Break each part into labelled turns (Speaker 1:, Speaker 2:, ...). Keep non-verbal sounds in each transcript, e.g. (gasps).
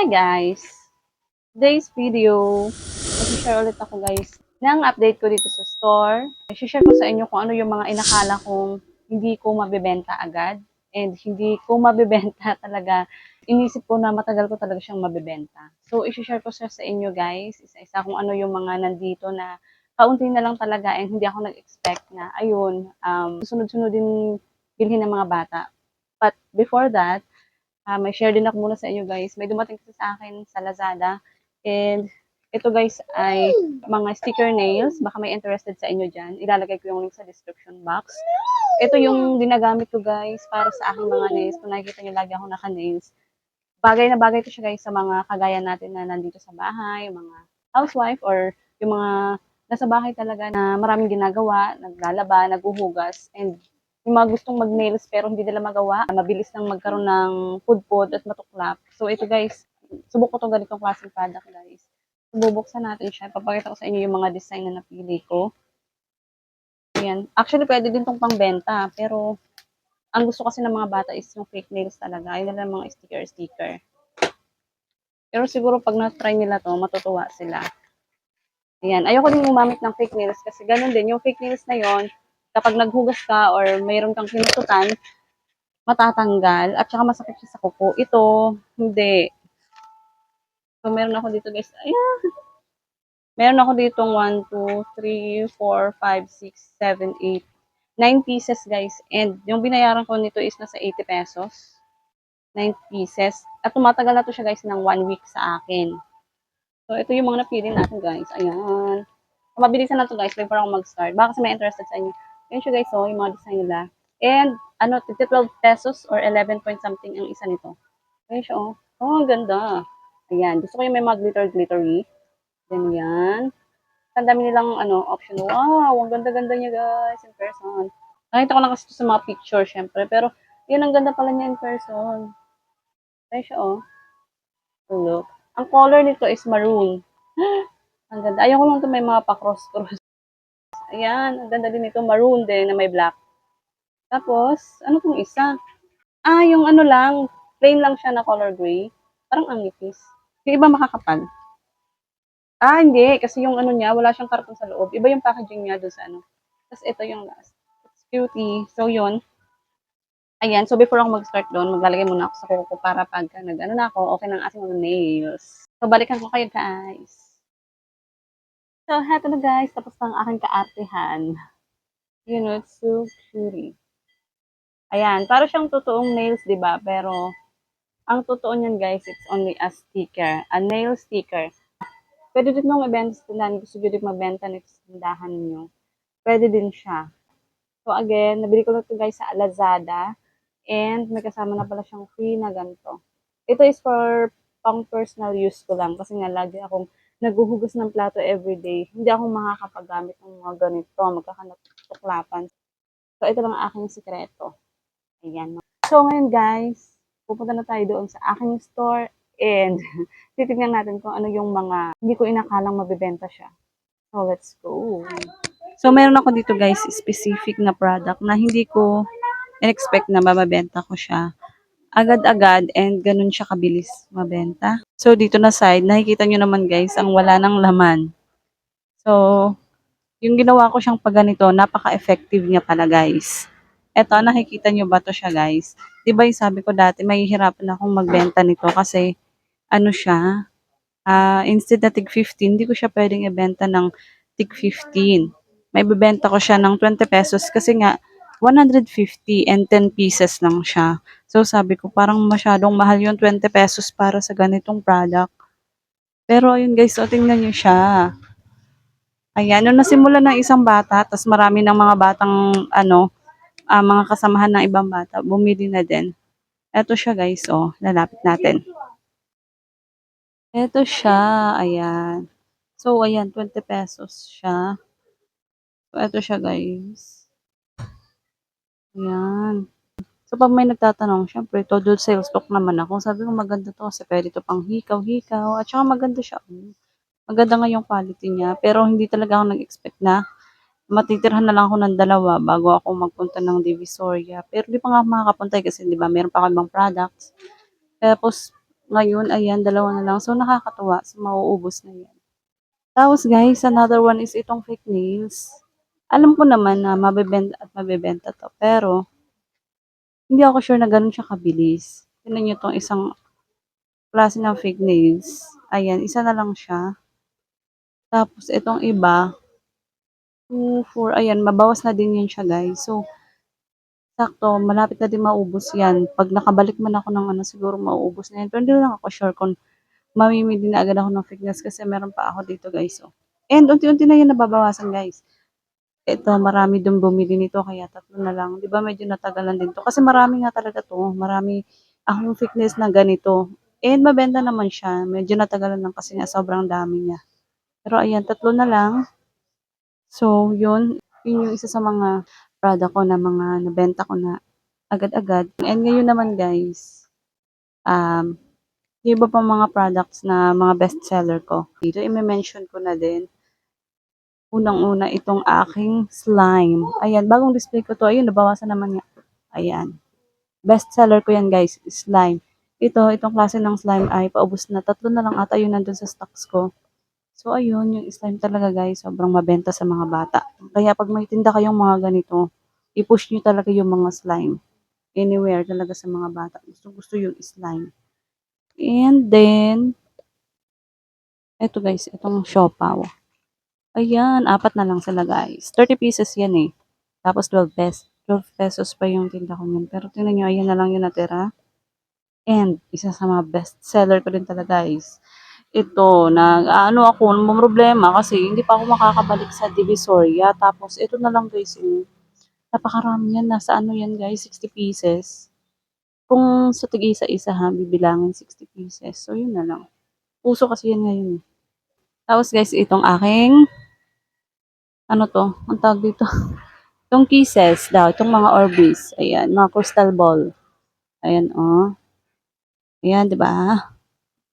Speaker 1: Hi guys! Today's video, mag-share ulit ako guys ng update ko dito sa store. I-share ko sa inyo kung ano yung mga inakala kong hindi ko mabibenta agad and hindi ko mabibenta (laughs) talaga. Inisip ko na matagal ko talaga siyang mabibenta. So, i-share ko siya sa inyo guys, isa-isa kung ano yung mga nandito na kaunti na lang talaga and hindi ako nag-expect na ayun, um, sunod-sunod din bilhin ng mga bata. But before that, Ah, may share din ako muna sa inyo guys. May dumating kasi sa akin sa Lazada. And ito guys ay mga sticker nails. Baka may interested sa inyo dyan. Ilalagay ko yung link sa description box. Ito yung dinagamit ko guys para sa aking mga nails. Kung nakikita nyo lagi ako naka-nails. Bagay na bagay to siya guys sa mga kagaya natin na nandito sa bahay, mga housewife or yung mga nasa bahay talaga na maraming ginagawa, naglalaba, naguhugas, and yung mga gustong mag-nails pero hindi nila magawa, mabilis nang magkaroon ng food-food at matuklap. So ito guys, subok ko itong ganitong klaseng product guys. Bubuksan natin siya. Papakita ko sa inyo yung mga design na napili ko. Ayan. Actually, pwede din itong pangbenta. Pero, ang gusto kasi ng mga bata is yung fake nails talaga. Ayun lang mga sticker-sticker. Pero siguro pag na-try nila to, matutuwa sila. Ayan. Ayoko din gumamit ng fake nails kasi ganun din. Yung fake nails na yon kapag naghugas ka or mayroon kang pinututan, matatanggal at saka masakit siya sa kuko. Ito, hindi. So, meron ako dito guys. Ayan. Meron ako dito 1, 2, 3, 4, 5, 6, 7, 8, 9 pieces guys. And yung binayaran ko nito is nasa 80 pesos. 9 pieces. At tumatagal na to siya guys ng 1 week sa akin. So, ito yung mga napili natin guys. Ayan. Mabilisan na to guys. Before ako mag-start. Baka kasi may interested sa inyo. Yun siya guys, oh, yung mga design nila. And, ano, 12 pesos or 11 point something ang isa nito. Ayun siya, oh. Oh, ang ganda. Ayan. Gusto ko yung may mga glitter-glittery. Then, yan. Ang dami nilang, ano, option. Wow, ang ganda-ganda niya, guys, in person. Nakita ko lang kasi sa mga picture, syempre. Pero, yun, ang ganda pala niya in person. Ayun siya. Oh, Look. Ang color nito is maroon. (gasps) ang ganda. Ayoko lang ito may mga pa-cross-cross. Ayan, ang ganda din ito. Maroon din na may black. Tapos, ano pong isa? Ah, yung ano lang, plain lang siya na color gray. Parang ang nipis. Yung iba makakapal. Ah, hindi. Kasi yung ano niya, wala siyang karton sa loob. Iba yung packaging niya doon sa ano. Tapos ito yung last. It's cutie. So, yun. Ayan. So, before ako mag-start doon, maglalagay muna ako sa kuko para pag nag-ano na ako, okay ng ating mga nails. So, balikan ko kayo, guys. So, heto na guys. Tapos na ang aking kaartehan. You know, it's so cutie. Ayan. Para siyang totoong nails, di ba? Pero, ang totoo niyan guys, it's only a sticker. A nail sticker. Pwede din mong ibenta sa tindahan. Gusto nyo din magbenta nito sa tindahan nyo. Pwede din siya. So, again, nabili ko na ito guys sa Lazada. And, may kasama na pala siyang free na ganito. Ito is for pang personal use ko lang. Kasi nga, lagi akong naghuhugas ng plato everyday, hindi ako makakapagamit ng mga ganito, magkakanatuklapan. So, ito lang ang aking sikreto. Ayan. So, ngayon guys, pupunta na tayo doon sa aking store and (laughs) titignan natin kung ano yung mga hindi ko inakalang mabibenta siya. So, let's go. So, meron ako dito guys, specific na product na hindi ko in-expect na mababenta ko siya agad-agad and ganun siya kabilis mabenta. So, dito na side, nakikita nyo naman guys, ang wala ng laman. So, yung ginawa ko siyang pag ganito, napaka-effective niya pala guys. Eto, nakikita nyo ba to siya guys? Di ba yung sabi ko dati, mahihirapan akong magbenta nito kasi ano siya, ah instead na tig 15, hindi ko siya pwedeng ibenta ng tig 15. May bibenta ko siya ng 20 pesos kasi nga 150 and 10 pieces lang siya. So sabi ko parang masyadong mahal yung 20 pesos para sa ganitong product. Pero ayun guys, so tingnan nyo siya. Ayan, nung nasimula ng isang bata, tas marami ng mga batang ano, ah, mga kasamahan ng ibang bata, bumili na din. Eto siya guys, oh, lalapit natin. Eto siya, ayan. So, ayan, 20 pesos siya. So, eto siya guys. Ayan. So, pag may nagtatanong, syempre, todo sales talk naman ako. Sabi ko, maganda to kasi pwede to pang hikaw-hikaw. At saka maganda siya. oh. Maganda nga yung quality niya. Pero hindi talaga ako nag-expect na matitirhan na lang ako ng dalawa bago ako magpunta ng Divisoria. Pero di pa nga ako makakapunta eh, kasi di ba, meron pa ako ibang products. Tapos, Ngayon, ayan, dalawa na lang. So, nakakatuwa. So, mauubos na yan. Tapos, guys, another one is itong fake nails. Alam ko naman na mabebenta at mabebenta to. Pero, hindi ako sure na ganun siya kabilis. Tignan nyo itong isang klase ng fake nails. Ayan, isa na lang siya. Tapos, itong iba, 2, 4, ayan, mabawas na din yan siya, guys. So, sakto, malapit na din maubos yan. Pag nakabalik man ako ng ano, siguro mauubos na yan. Pero hindi lang ako sure kung mamimili na agad ako ng fake nails kasi meron pa ako dito, guys. Oh. And, unti-unti na yan nababawasan, guys. Ito, marami dun bumili nito, kaya tatlo na lang. Di ba, medyo natagalan din to. Kasi marami nga talaga to. Marami akong nails na ganito. And, mabenta naman siya. Medyo natagalan lang kasi nga sobrang dami niya. Pero ayan, tatlo na lang. So, yun. Yun yung isa sa mga product ko na mga nabenta ko na agad-agad. And ngayon naman guys, um, yung iba pa mga products na mga bestseller ko. Dito, i-mention ko na din. Unang-una, itong aking slime. Ayan, bagong display ko to. Ayun, nabawasan naman nga. Ayan. Bestseller ko yan guys, slime. Ito, itong klase ng slime ay paubos na. Tatlo na lang ata yun nandun sa stocks ko. So, ayun, yung slime talaga guys, sobrang mabenta sa mga bata. Kaya pag may tinda kayong mga ganito, i-push nyo talaga yung mga slime. Anywhere talaga sa mga bata. Gusto gusto yung slime. And then, eto guys, itong siopaw. Ayan, apat na lang sila guys. 30 pieces yan eh. Tapos 12 pesos. 12 pesos pa yung tinda ko yun. Pero tingnan nyo, ayan na lang yung natira. And, isa sa mga best seller ko din talaga guys ito, nag, ano ako, may problema kasi hindi pa ako makakabalik sa Divisoria. Tapos, ito na lang guys, yung napakarami yan. Nasa ano yan guys, 60 pieces. Kung sa tig isa-isa ha, bibilangin 60 pieces. So, yun na lang. Puso kasi yan ngayon. eh. Tapos guys, itong aking, ano to, ang tawag dito. (laughs) itong kisses daw, itong mga Orbis. Ayan, mga crystal ball. Ayan, oh. Ayan, di ba?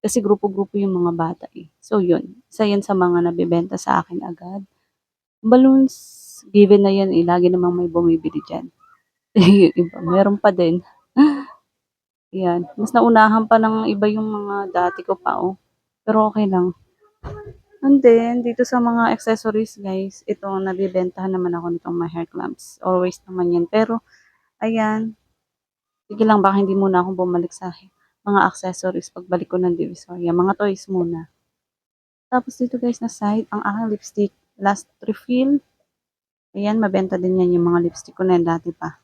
Speaker 1: Kasi grupo-grupo yung mga bata eh. So yun, isa yan sa mga nabibenta sa akin agad. Balloons, given na yan eh. Lagi namang may bumibili dyan. (laughs) yung meron pa din. (gasps) yan. Mas naunahan pa ng iba yung mga dati ko pa oh. Pero okay lang. And then, dito sa mga accessories guys, ito nabibentahan naman ako nitong my hair clamps. Always naman yan. Pero, ayan. Sige lang, baka hindi muna akong bumalik sa mga accessories pagbalik ko ng Divisoria. Mga toys muna. Tapos dito guys na side, ang aking lipstick. Last refill. Ayan, mabenta din yan yung mga lipstick ko na yan dati pa.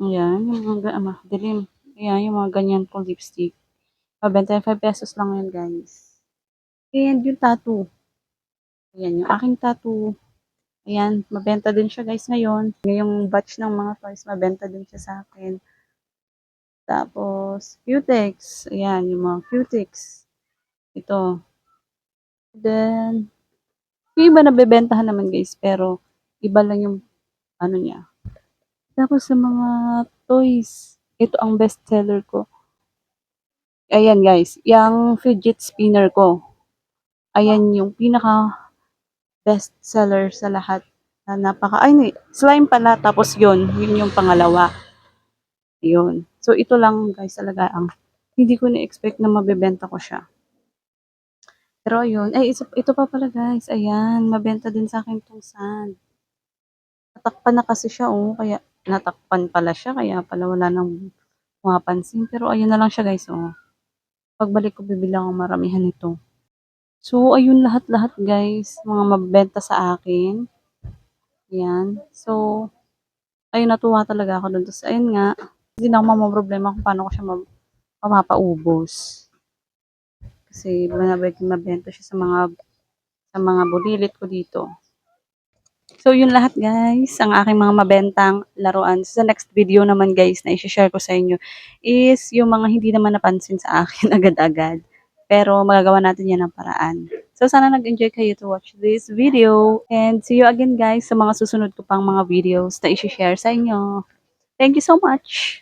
Speaker 1: Ayan, yung mga, ah, dilim. Ayan, yung mga ganyan pong lipstick. Mabenta 5 pesos lang yan guys. And yung tattoo. Ayan, yung aking tattoo. Ayan, mabenta din siya guys ngayon. Ngayong batch ng mga toys, mabenta din siya sa akin. Tapos, cutex. Ayan, yung mga cutex. Ito. Then, yung iba nabebentahan naman guys, pero iba lang yung ano niya. Tapos sa mga toys, ito ang best seller ko. Ayan guys, yung fidget spinner ko. Ayan yung pinaka best seller sa lahat. Na napaka, ay, slime pala, tapos yun, yun yung pangalawa. Yun. So, ito lang guys talaga ang hindi ko na-expect na mabebenta ko siya. Pero ayun, ay ito, ito pa pala guys, ayan, mabenta din sa akin itong sand. Natakpan na kasi siya oh, kaya natakpan pala siya, kaya pala wala nang mapansin. Pero ayun na lang siya guys oh. Pagbalik ko bibilang ang maramihan ito. So ayun lahat-lahat guys, mga mabenta sa akin. Ayan. So, ayun natuwa talaga ako doon. Tapos ayun nga, hindi na ako mamroblema kung paano ko siya ma- mapapaubos. Kasi mabenta siya sa mga sa mga bulilit ko dito. So, yun lahat guys, ang aking mga mabentang laruan. So, sa next video naman guys na i-share ko sa inyo is yung mga hindi naman napansin sa akin (laughs) agad-agad. Pero magagawa natin yan ng paraan. So, sana nag-enjoy kayo to watch this video. And see you again guys sa mga susunod ko pang mga videos na i-share sa inyo. Thank you so much!